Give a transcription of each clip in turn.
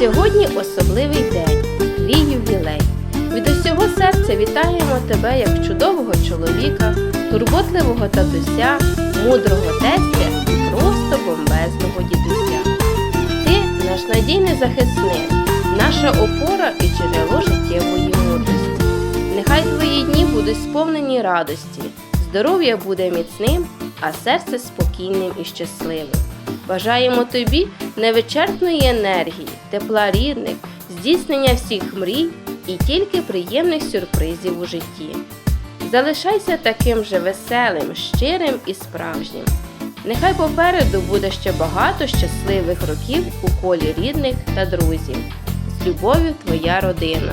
Сьогодні особливий день, твій ювілей. Від усього серця вітаємо тебе як чудового чоловіка, турботливого татуся, мудрого тестя і просто бомбезного дідуся. Ти наш надійний захисник, наша опора і джерело життєвої мудрості. Нехай твої дні будуть сповнені радості, здоров'я буде міцним, а серце спокійним і щасливим. Бажаємо тобі невичерпної енергії, тепла рідних, здійснення всіх мрій і тільки приємних сюрпризів у житті. Залишайся таким же веселим, щирим і справжнім. Нехай попереду буде ще багато щасливих років у колі рідних та друзів. З любов'ю твоя родина.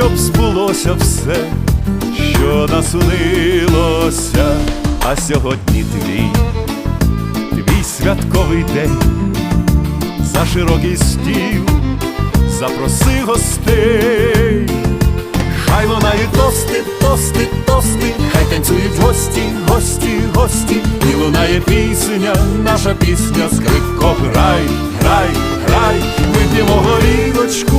щоб збулося все, що наснилося, а сьогодні твій, твій святковий день. За широкий стіл, запроси гостей, хай лунають тости, тости, тости, хай танцюють гості, гості, гості, і лунає пісня, наша пісня, скрипко, грай, грай, грай, вип'ємо горілочку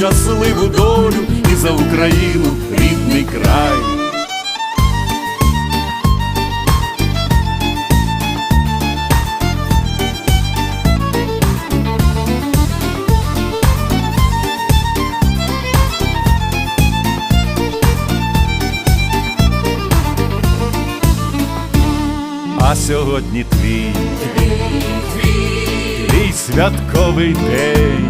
щасливу долю і за Україну рідний край. А сьогодні твій, твій святковий день,